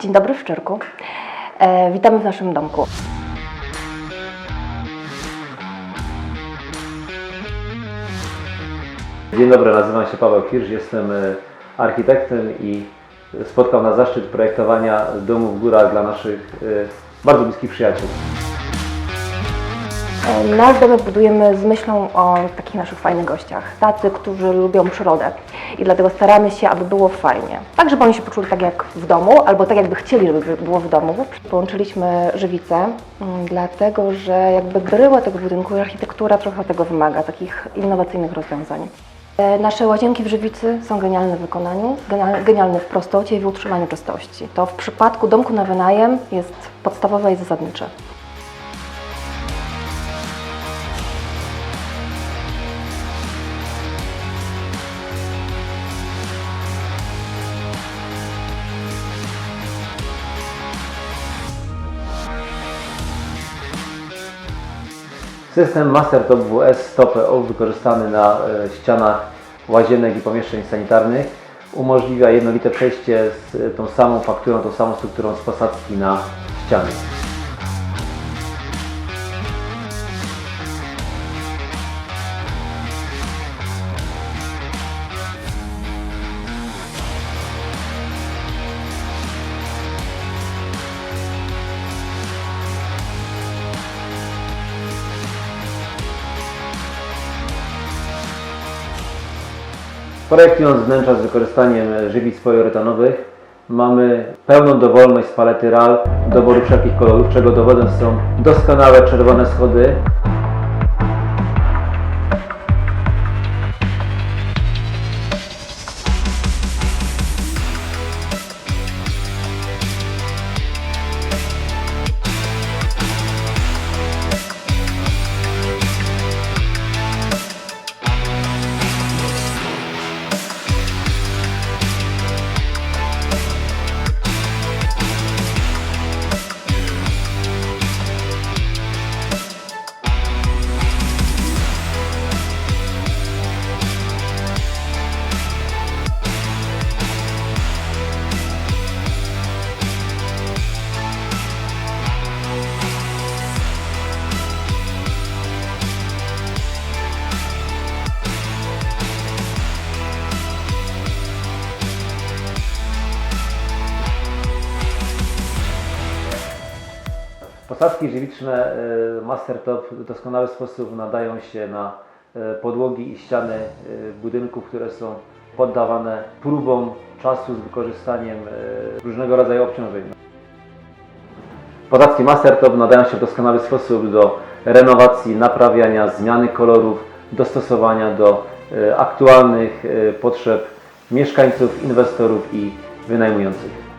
Dzień dobry Szczyrku. E, witamy w naszym domku. Dzień dobry, nazywam się Paweł Kirsz, jestem e, architektem i spotkał nas zaszczyt projektowania domu w górach dla naszych e, bardzo bliskich przyjaciół. E, nasz domek budujemy z myślą o takich naszych fajnych gościach. Tacy, którzy lubią przyrodę. I dlatego staramy się, aby było fajnie. Tak, żeby oni się poczuli tak jak w domu, albo tak jakby chcieli, żeby było w domu. Połączyliśmy żywicę, mm, dlatego że jakby bryła tego budynku i architektura trochę tego wymaga, takich innowacyjnych rozwiązań. E, Nasze łazienki w żywicy są genialne w wykonaniu, genial- genialne w prostocie i w utrzymaniu czystości. To w przypadku domku na wynajem jest podstawowe i zasadnicze. System MasterTop WS Stop-O wykorzystany na e, ścianach łazienek i pomieszczeń sanitarnych umożliwia jednolite przejście z tą samą fakturą, tą samą strukturą z posadzki na ściany. Projektując wnętrza z wykorzystaniem żywic poliuretanowych mamy pełną dowolność z palety RAL doboru wszelkich kolorów, czego dowodem są doskonałe czerwone schody. Posadzki żywiczne e, MasterTop w doskonały sposób nadają się na e, podłogi i ściany e, budynków, które są poddawane próbom czasu z wykorzystaniem różnego rodzaju obciążeń. Posadzki MasterTop nadają się w doskonały sposób do renowacji, naprawiania, zmiany kolorów, dostosowania do aktualnych potrzeb mieszkańców, inwestorów i wynajmujących.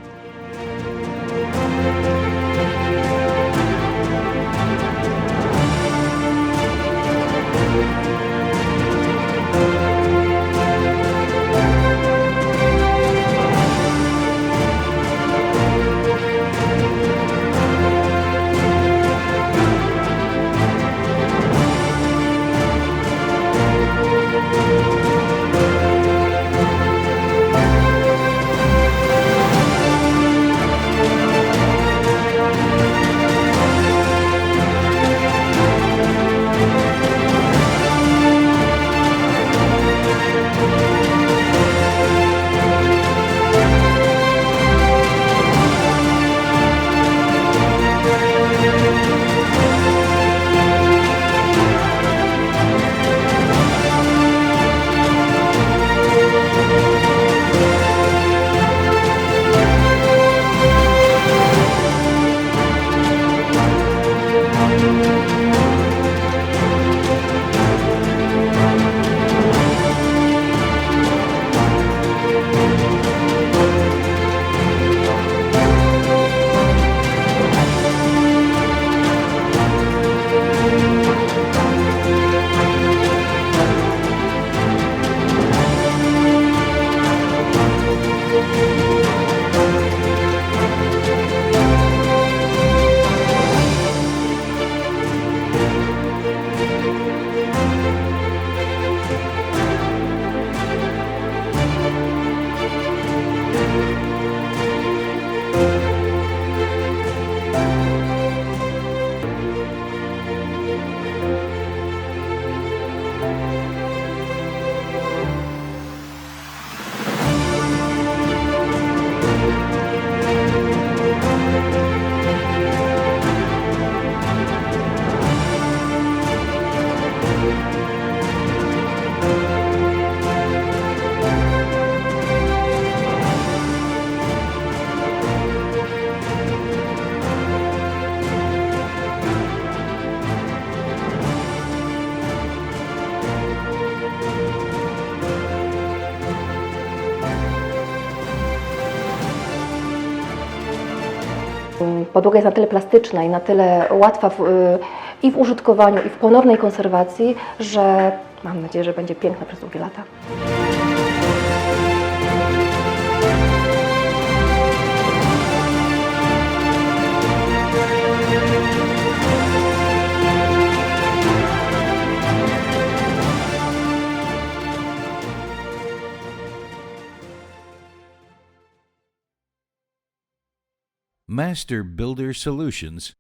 Podłoga jest na tyle plastyczna i na tyle łatwa w, y, i w użytkowaniu, i w ponownej konserwacji, że mam nadzieję, że będzie piękna przez długie lata. Master Builder Solutions